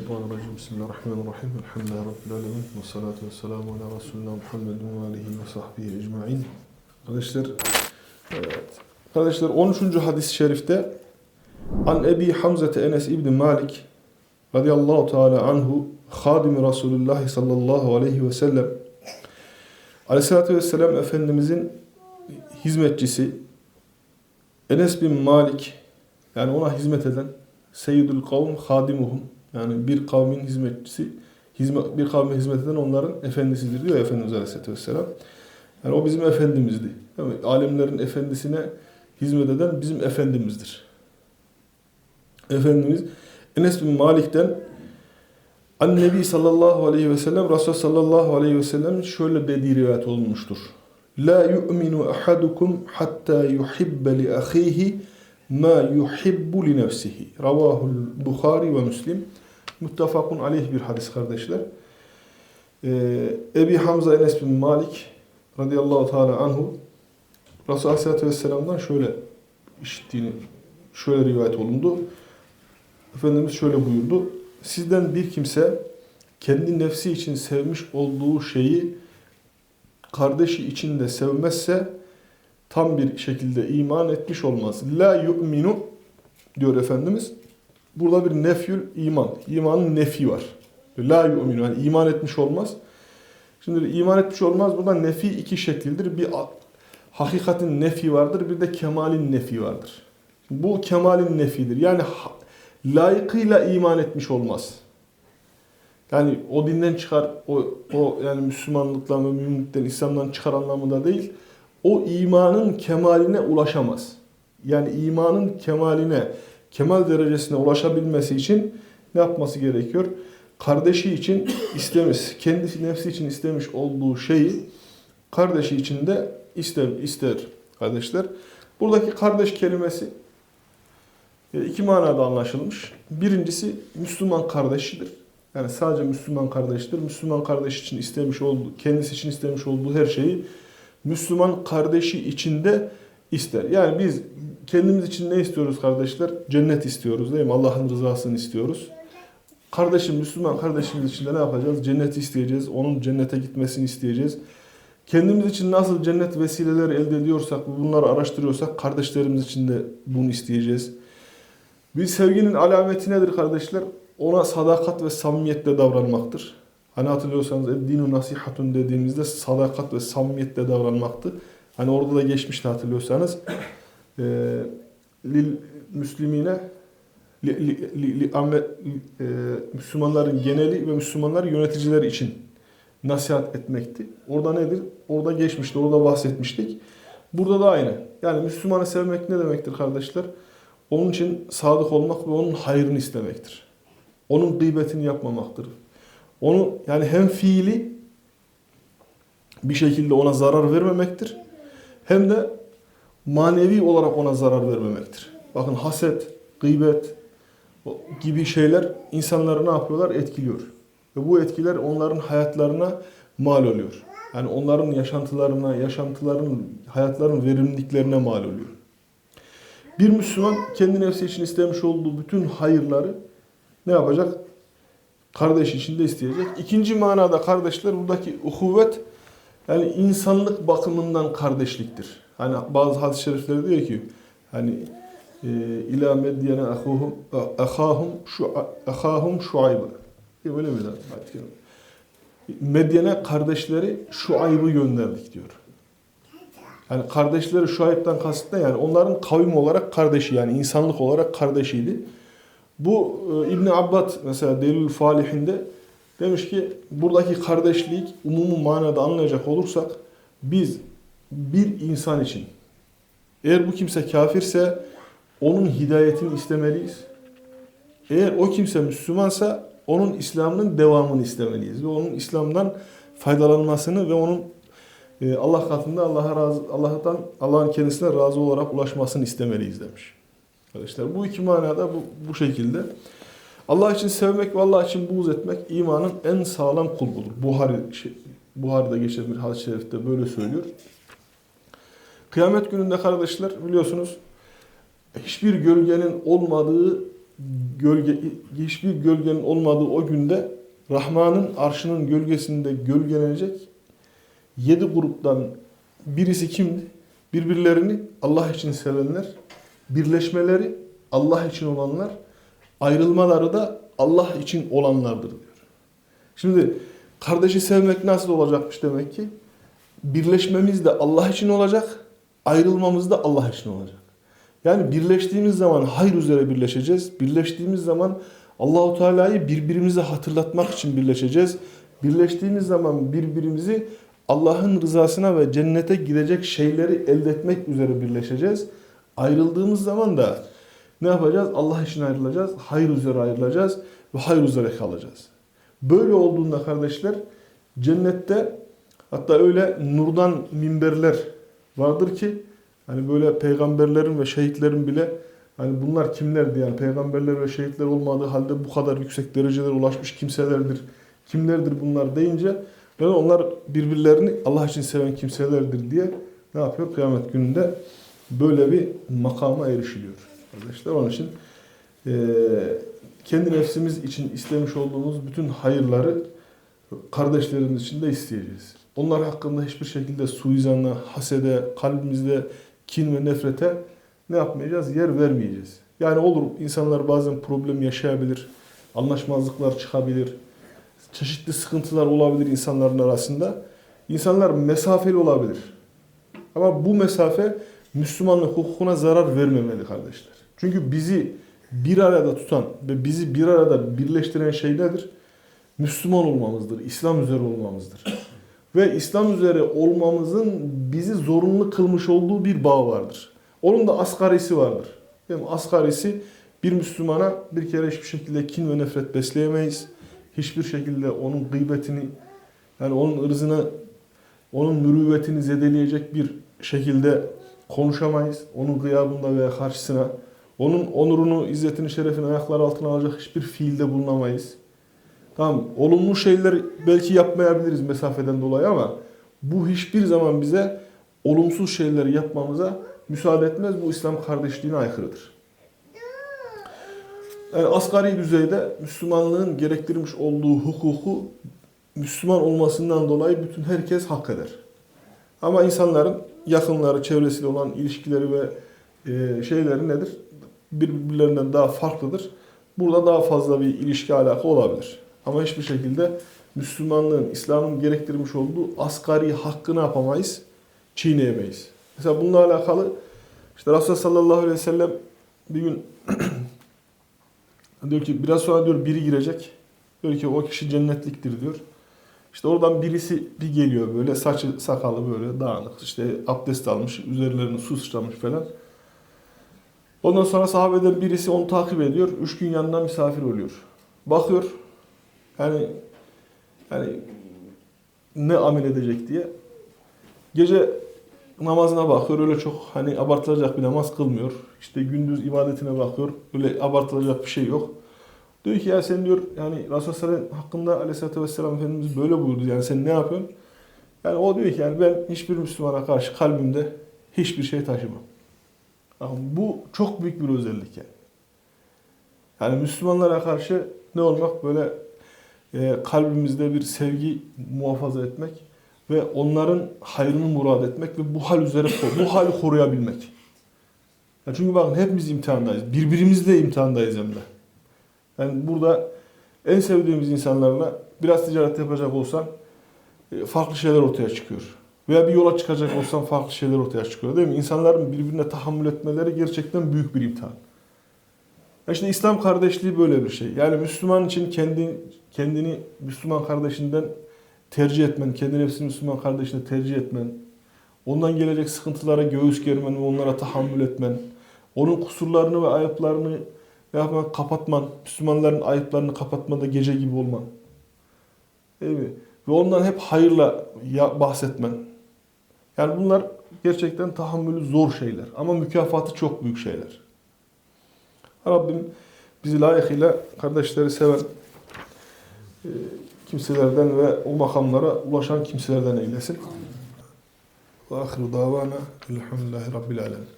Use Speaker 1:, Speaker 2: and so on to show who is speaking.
Speaker 1: Bismillahirrahmanirrahim. Bismillahirrahmanirrahim. Elhamdülillahi Rabbil. Ve salatu ve selamu ala Resulullah Muhammedin ve alihi ve sahbihi ecma'in. Kardeşler, evet. Kardeşler 13. hadis-i şerifte An Ebi Hamzete Enes İbni Malik radıyallahu teala anhu hadimi Resulullah sallallahu aleyhi ve sellem aleyhissalatü vesselam Efendimizin hizmetçisi Enes bin Malik yani ona hizmet eden Seyyidül kavm hadimuhum yani bir kavmin hizmetçisi hizmet, bir kavme hizmet eden onların efendisidir diyor Efendimiz Aleyhisselatü Vesselam. Yani o bizim efendimizdi. Mi? Alemlerin efendisine hizmet eden bizim efendimizdir. Efendimiz Enes bin Malik'ten Annebi sallallahu aleyhi ve sellem Resul sallallahu aleyhi ve sellem şöyle dediği rivayet olmuştur. La yu'minu ahadukum hatta yuhibbe li ahihi ma yuhibbu li nefsihi. Ravahul Bukhari ve Müslim. Muttefakun aleyh bir hadis kardeşler. Ee, Ebi Hamza Enes bin Malik radıyallahu teala anhu Resulullah aleyhissalatü vesselam'dan şöyle işittiğini şöyle rivayet olundu. Efendimiz şöyle buyurdu. Sizden bir kimse kendi nefsi için sevmiş olduğu şeyi kardeşi için de sevmezse tam bir şekilde iman etmiş olmaz. La yu'minu diyor Efendimiz. Burada bir nefyül iman. İmanın nefi var. La yu'minu yani iman etmiş olmaz. Şimdi iman etmiş olmaz. Burada nefi iki şekildir. Bir hakikatin nefi vardır. Bir de kemalin nefi vardır. Bu kemalin nefidir. Yani layıkıyla iman etmiş olmaz. Yani o dinden çıkar, o, o yani Müslümanlıktan ve müminlikten, İslam'dan çıkar anlamında değil. O imanın kemaline ulaşamaz. Yani imanın kemaline, kemal derecesine ulaşabilmesi için ne yapması gerekiyor? Kardeşi için istemiş, kendisi nefsi için istemiş olduğu şeyi kardeşi için de ister, ister kardeşler. Buradaki kardeş kelimesi iki manada anlaşılmış. Birincisi Müslüman kardeşidir. Yani sadece Müslüman kardeştir. Müslüman kardeş için istemiş olduğu, kendisi için istemiş olduğu her şeyi Müslüman kardeşi için de ister. Yani biz kendimiz için ne istiyoruz kardeşler? Cennet istiyoruz değil mi? Allah'ın rızasını istiyoruz. Kardeşim, Müslüman kardeşimiz için de ne yapacağız? Cennet isteyeceğiz. Onun cennete gitmesini isteyeceğiz. Kendimiz için nasıl cennet vesileleri elde ediyorsak, bunları araştırıyorsak kardeşlerimiz için de bunu isteyeceğiz. Bir sevginin alameti nedir kardeşler? Ona sadakat ve samimiyetle davranmaktır. Hani hatırlıyorsanız dinu nasihatun dediğimizde sadakat ve samimiyetle davranmaktı. Hani orada da geçmişti hatırlıyorsanız. Ee, lil müslimine li, li, li, li, amme, e, Müslümanların geneli ve Müslümanlar yöneticiler için nasihat etmekti. Orada nedir? Orada geçmişti, orada bahsetmiştik. Burada da aynı. Yani Müslümanı sevmek ne demektir kardeşler? Onun için sadık olmak ve onun hayrını istemektir. Onun gıybetini yapmamaktır. Onu yani hem fiili bir şekilde ona zarar vermemektir. Hem de manevi olarak ona zarar vermemektir. Bakın haset, gıybet gibi şeyler insanları ne yapıyorlar? Etkiliyor. Ve bu etkiler onların hayatlarına mal oluyor. Yani onların yaşantılarına, yaşantıların, hayatların verimliliklerine mal oluyor. Bir Müslüman kendi nefsi için istemiş olduğu bütün hayırları ne yapacak? Kardeş için de isteyecek. İkinci manada kardeşler buradaki uhuvvet yani insanlık bakımından kardeşliktir. Hani bazı hadis-i şerifleri diyor ki hani e, ila medyene ahuhum ahahum şu ahahum şuayb. Böyle mi Medyene kardeşleri şu ayıbı gönderdik diyor. Yani kardeşleri şu ayıptan kasıt ne? Yani onların kavim olarak kardeşi yani insanlık olarak kardeşiydi. Bu e, İbn Abbad mesela Delil Falihinde demiş ki buradaki kardeşlik umumu manada anlayacak olursak biz bir insan için eğer bu kimse kafirse onun hidayetini istemeliyiz. Eğer o kimse Müslümansa onun İslam'ın devamını istemeliyiz ve onun İslam'dan faydalanmasını ve onun e, Allah katında Allah'a razı Allah'tan Allah'ın kendisine razı olarak ulaşmasını istemeliyiz demiş. Arkadaşlar bu iki manada bu, bu şekilde. Allah için sevmek ve Allah için buğz etmek imanın en sağlam kulbudur. Buhari, şey, Buhari'de geçen bir hadis-i şerifte böyle söylüyor. Kıyamet gününde kardeşler biliyorsunuz hiçbir gölgenin olmadığı gölge hiçbir gölgenin olmadığı o günde Rahman'ın arşının gölgesinde gölgelenecek yedi gruptan birisi kimdi? Birbirlerini Allah için sevenler, birleşmeleri Allah için olanlar, ayrılmaları da Allah için olanlardır diyor. Şimdi kardeşi sevmek nasıl olacakmış demek ki? Birleşmemiz de Allah için olacak, ayrılmamız da Allah için olacak. Yani birleştiğimiz zaman hayır üzere birleşeceğiz. Birleştiğimiz zaman Allahu Teala'yı birbirimize hatırlatmak için birleşeceğiz. Birleştiğimiz zaman birbirimizi Allah'ın rızasına ve cennete gidecek şeyleri elde etmek üzere birleşeceğiz. Ayrıldığımız zaman da ne yapacağız? Allah için ayrılacağız. Hayır üzere ayrılacağız ve hayır üzere kalacağız. Böyle olduğunda kardeşler cennette hatta öyle nurdan minberler vardır ki hani böyle peygamberlerin ve şehitlerin bile hani bunlar kimlerdi yani peygamberler ve şehitler olmadığı halde bu kadar yüksek derecelere ulaşmış kimselerdir. Kimlerdir bunlar deyince yani onlar birbirlerini Allah için seven kimselerdir diye ne yapıyor? Kıyamet gününde böyle bir makama erişiliyor. Arkadaşlar onun için eee, kendi nefsimiz için istemiş olduğumuz bütün hayırları kardeşlerimiz için de isteyeceğiz. Onlar hakkında hiçbir şekilde suizana, hasede, kalbimizde kin ve nefrete ne yapmayacağız? Yer vermeyeceğiz. Yani olur insanlar bazen problem yaşayabilir, anlaşmazlıklar çıkabilir, çeşitli sıkıntılar olabilir insanların arasında. İnsanlar mesafeli olabilir. Ama bu mesafe Müslümanlık hukukuna zarar vermemeli kardeşler. Çünkü bizi bir arada tutan ve bizi bir arada birleştiren şey nedir? Müslüman olmamızdır, İslam üzere olmamızdır. Ve İslam üzere olmamızın bizi zorunlu kılmış olduğu bir bağ vardır. Onun da asgarisi vardır. Yani asgarisi bir Müslümana bir kere hiçbir şekilde kin ve nefret besleyemeyiz. Hiçbir şekilde onun gıybetini, yani onun ırzını, onun mürüvvetini zedeleyecek bir şekilde konuşamayız. Onun gıyabında veya karşısına. Onun onurunu, izzetini, şerefini ayaklar altına alacak hiçbir fiilde bulunamayız. Tamam, olumlu şeyler belki yapmayabiliriz mesafeden dolayı ama bu hiçbir zaman bize olumsuz şeyleri yapmamıza müsaade etmez. Bu İslam kardeşliğine aykırıdır. Yani asgari düzeyde Müslümanlığın gerektirmiş olduğu hukuku Müslüman olmasından dolayı bütün herkes hak eder. Ama insanların yakınları, çevresiyle olan ilişkileri ve e, şeyleri nedir? Birbirlerinden daha farklıdır. Burada daha fazla bir ilişki alaka olabilir. Ama hiçbir şekilde Müslümanlığın, İslam'ın gerektirmiş olduğu asgari hakkı ne yapamayız? Çiğneyemeyiz. Mesela bununla alakalı işte Resulullah sallallahu aleyhi ve sellem bir gün diyor ki biraz sonra diyor biri girecek. Diyor ki o kişi cennetliktir diyor. İşte oradan birisi bir geliyor böyle saçı sakalı böyle dağınık işte abdest almış üzerlerine su sıçramış falan. Ondan sonra sahabeden birisi onu takip ediyor. Üç gün yanına misafir oluyor. Bakıyor yani yani ne amel edecek diye. Gece namazına bakıyor. Öyle çok hani abartılacak bir namaz kılmıyor. İşte gündüz ibadetine bakıyor. Öyle abartılacak bir şey yok. Diyor ki ya sen diyor yani Resulullah Sallallahu hakkında Aleyhisselatü Vesselam Efendimiz böyle buyurdu. Yani sen ne yapıyorsun? Yani o diyor ki yani ben hiçbir Müslümana karşı kalbimde hiçbir şey taşımam. Bu çok büyük bir özellik yani. Yani Müslümanlara karşı ne olmak böyle e, kalbimizde bir sevgi muhafaza etmek ve onların hayrını murad etmek ve bu hal üzere bu hali koruyabilmek. Ya çünkü bakın hepimiz imtihandayız. Birbirimizle imtihandayız hem de. Yani burada en sevdiğimiz insanlarla biraz ticaret yapacak olsan e, farklı şeyler ortaya çıkıyor. Veya bir yola çıkacak olsan farklı şeyler ortaya çıkıyor değil mi? İnsanların birbirine tahammül etmeleri gerçekten büyük bir imtihan. İşte İslam kardeşliği böyle bir şey. Yani Müslüman için kendi kendini Müslüman kardeşinden tercih etmen, kendi nefsini Müslüman kardeşine tercih etmen, ondan gelecek sıkıntılara göğüs germen ve onlara tahammül etmen, onun kusurlarını ve ayıplarını ne yapmak, kapatman, Müslümanların ayıplarını kapatmada gece gibi olman. Değil mi? Ve ondan hep hayırla bahsetmen. Yani bunlar gerçekten tahammülü zor şeyler ama mükafatı çok büyük şeyler. Rabbim bizi layıkıyla kardeşleri seven e, kimselerden ve o makamlara ulaşan kimselerden eylesin. Ve ahiru davana elhamdülillahi rabbil alemin.